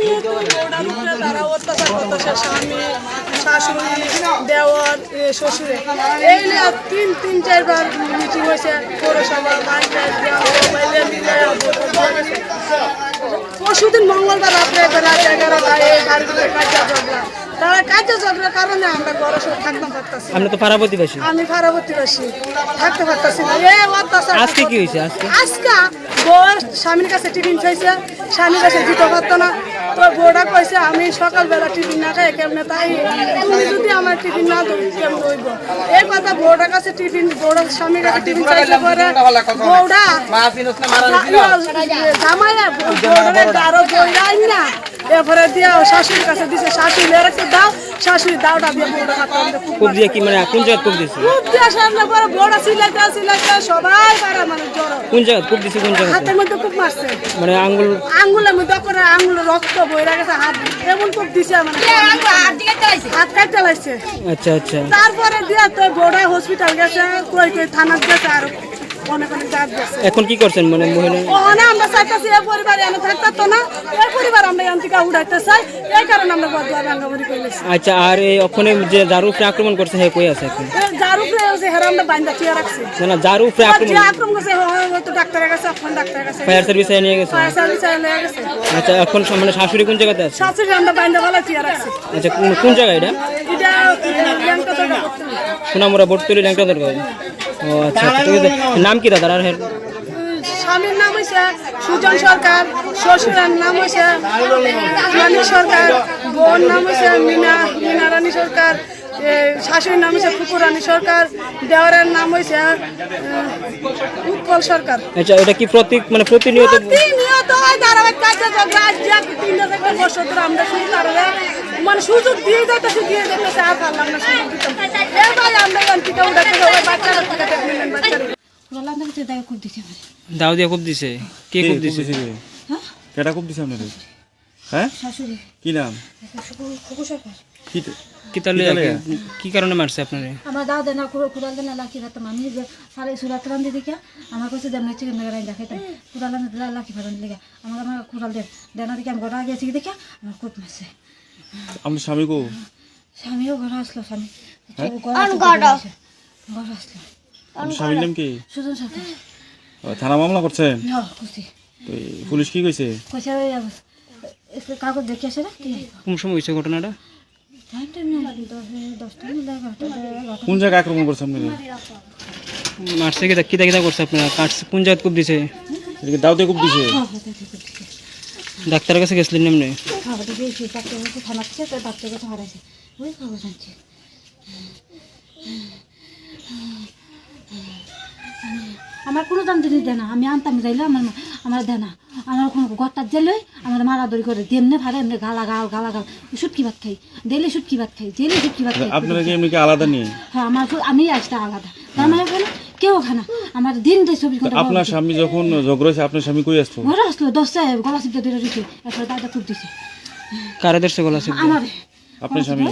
নিহত ওনার উপরে তারা অত্যাচার করতেছে স্বামী শাশুড়ি দেওয়ার শ্বশুরে এই নিয়ে তিন তিন চারবার মিটিং হয়েছে পৌরসভা পরশুদিন মঙ্গলবার রাত্রে রাত এগারোটায় এই বাড়িতে কাজা ঝগড়া তারা কাজা ঝগড়ার কারণে আমরা ঘরে সব থাকতে পারতাছি না। আপনি তো প্রতিবেশী আমি পার্বতীবাসী থাকতে পারতাছি না। এ অত্যাচার আজকে কি হয়েছে? আজকে? আজকা? স্বামীর কাছে টিফিন চাইছে। স্বামীর কাছে দিতে পারতো না। তো বউটা কইছে আমি সকালবেলা টিফিন না খাই কেমনে তাই? তুমি যদি আমার টিফিন না দেবো কেমন হইব? এই কথা বউটার কাছে টিফিন বউটার স্বামীর কাছে টিফিন চাইছে পরে বউটা জামাইয়া বউটারে গারো বইরাই না। এরপরে দিয়া শাশুড়ির কাছে দিছে শাশুড়ি লেরাকে দাও শাশুড়ি দাওটা দিয়ে বউটা হাতে খুব দিয়ে কি মানে কোন জায়গায় কূপ দিছে? খুব দিয়া সামনে পরে বড় সিলাইতে সিলাইতে সবাই পারা মানুষ জড়ো। কোন জায়গা খুব দিছে কোন জায়গা হাতের মধ্যে খুব মারছে। মানে আঙ্গুল আঙ্গুলের মধ্যে করে আঙ্গুল রক্ত বইরা গেছে হাত এমন খুব দিছে মানে। হাত দিকে হাত কাটতে লাগছে। আচ্ছা আচ্ছা। তারপরে দিয়া তো গোড়া হসপিটাল গেছে কই কই থানা গেছে আর। এখন কি করছেন মানে মহিলা? ওখানে আমরা চাইতেছি এই পরিবার এনে থাকতো না। এই পরিবার আমরা এখান থেকে উঠাইতে চাই। এই কারণে আমরা বদলা ভাঙ্গাভাঙ্গি করেছি। আচ্ছা আর এই ওখানে যে যার উপরে আক্রমণ করছে হ্যাঁ কই আছে এখন? যার উপরে যে হেরা আমরা বাইন্দা রাখছি। না না যার উপরে আক্রমণ আক্রমণ করছে হয়তো ডাক্তারের কাছে এখন ডাক্তারের কাছে। ফায়ার সার্ভিসে নিয়ে গেছে। ফায়ার সার্ভিস নিয়ে গেছে। আচ্ছা এখন মানে শাশুড়ি কোন জায়গাতে আছে? শাশুড়ি আমরা বাইন্দা ভালো চেয়ে রাখছি। আচ্ছা কোন- কোন জায়গায় এটা? এটা ল্যাংটা করতে হবে। বটতলি ল্যাংটা দরকার আচ্ছা আচ্ছা, নাম কি দাদার আর স্বামীর নাম হয়েছে সুজন সরকার শ্বশুরের নাম হয়েছে সরকার বোন নাম হয়েছে সরকার শাশুড়ির নাম হয়েছে ফুকু রানী সরকার দেওয়ারের নাম হয়েছে উৎপল সরকার। আচ্ছা এটা কি প্রতি মানে প্রতিনিয়ত প্রতিনিয়ত হয় ধারাবাহিক কাজে ঝগড়া আজ যে তিনটা বছর ধরে আমরা শুরু তারা মানে সুযোগ দিয়ে যাইতেছে দিয়ে যাইতেছে আর পারলাম না সুযোগ দিতাম এবার আমরা এখান থেকে উঠাতে যাব বাচ্চারা থেকে বাচ্চারা। দিতে দাও দিয়ে কূপ দিছে। কে কূপ দিছে? হ্যাঁ? কেটা খুব দিছে আপনাদের? হ্যাঁ? শাশুড়ি। কি নাম? কি কি তাহলে কি? কি- কি কারণে মারছে আপনারে? আমার দাও দেনা কুড়ো কুড়াল দেনা লাখি রাখতাম আমি সারে সুরাত রান্ধি দিকে আমার কাছে দেন চিকেন লাগাই দেখাইতাম কুড়াল লাখি ফাটান দিকে আমার আমার কুড়াল দেন। দেনা দিকে আমি ঘর গেছি দেখে আমার কুট মারছে। আপনার স্বামী কো? স্বামীও ঘর আসলো স্বামী। ঘর আসলো স্বামীর নাম কি? সুজন ও, থানা মামলা করছেন পুলিশ কি কইছে? কইছে কাগজ দেখে আসে না কোন সময় হয়েছে ঘটনাটা? কোন জায়গায় আক্রমণ করছে আপনাদের মারছে কি কিতা কিতা করছে আপনারা? কাটছে কোন জায়গায় কূপ দিছে? এদিকে দাউতে খুব দিছে। ডাক্তারের কাছে গেছিলেন এমনি? আমার কোনো দাম জিনিস দেয় না আমি আনতাম যাইলে আমার আমার দেয় না আমার কোনো ঘরটা জেলে আমার মারাদরি করে দেমনে ভাড়া এমনি গালা গাল গালা গাল। সুটকি ভাত খাই ডেলি সুটকি ভাত খাই জেলে সুটকি ভাত খাই। আপনারা কি এমনি কি আলাদা নিয়ে? হ্যাঁ আমার আমি আসতে আলাদা। তার মানে ওখানে কেউ খানা আমার দিন দেয় চব্বিশ ঘণ্টা আপনার স্বামী যখন ঝগড়া হয়েছে আপনার স্বামী কই আসতো? ঘরে আসলো দশটা গলা সিদ্ধ দিয়ে দিচ্ছে এরপরে দাদা খুব দিছে। কারে দেড়শো গলা ছিল আমার আপনার স্বামী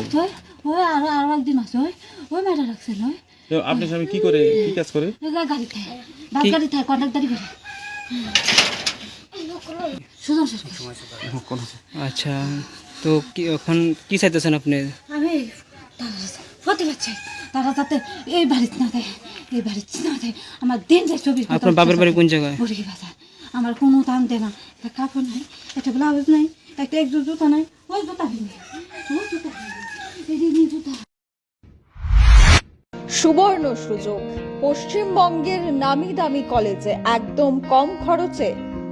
ওই আরও আরও একদিন আছে ওই ওই মেয়েটা রাখছে নয় আপনার স্বামী কি করে? কি কাজ করে? গাড়ি থাকে বাস গাড়ি থাকে কন্ট্রাক্টারি করে। সুজন আচ্ছা তো কি এখন কি চাইতেছেন আপনি? আমি প্রতিবাদ চাই তারা যাতে এই বাড়িতে না দেয় এই বাড়িতে না দেয়। আমার দিন যায় চব্বিশ আপনার বাপের বাড়ি কোন জায়গায়? মুরগি বাজার। আমার কোনো দাম দেয় না। একটা কাপড় নাই একটা ব্লাউজ নাই একটা একজোড় জুতা নাই। ওই জুতা কিনে। ওই জুতা এই জুতা। সুবর্ণ সুযোগ। পশ্চিমবঙ্গের নামি দামি কলেজে একদম কম খরচে